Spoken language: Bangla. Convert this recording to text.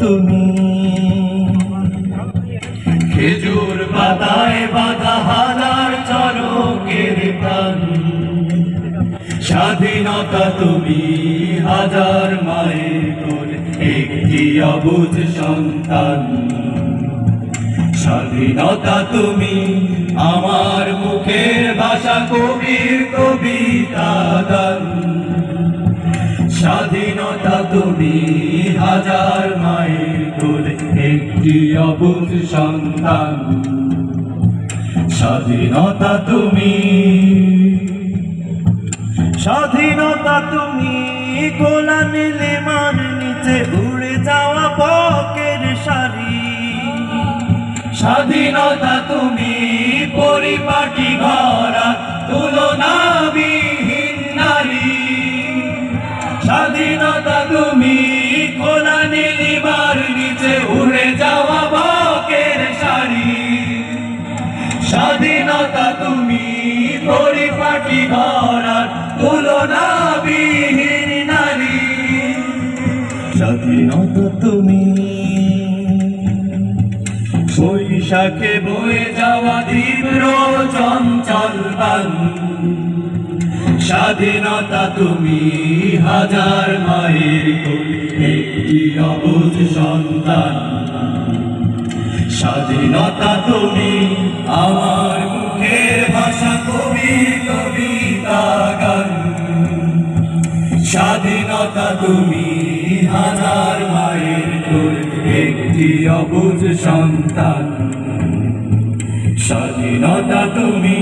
তুমি। খেজুর পাতায় চরকের প্রাণ। স্বাধীনতা তুমি হাজার মায়ের কোলে, একটি অবুঝ সন্তান। স্বাধীনতা তুমি আমার মুখের ভাষা কবির কবিতা স্বাধীনতা তুমি হাজার একটি সন্তান? স্বাধীনতা তুমি। স্বাধীনতা তুমি গোলামি লেমার নিচে উড়ে যাওয়া বকের শাড়ি। স্বাধীনতা তুমি পরিপাটি ঘরা তুলনাবিহীন নারী। স্বাধীনতা তুমি স্বাধীনতা তুমি পরিপাটি ঘরার তুলনাবিহীন নারী। স্বাধীনতা তুমি, বৈশাখে বয়ে যাওয়া তীব্র চঞ্চল স্বাধীনতা তুমি, হাজার মায়ের একটি অবুঝ সন্তান। স্বাধীনতা তুমি, আমার মুখের ভাষা কবি কবিতা গান স্বাধীনতা তুমি হাজার মায়ের একটি অবুজ সন্তান। স্বাধীনতা তুমি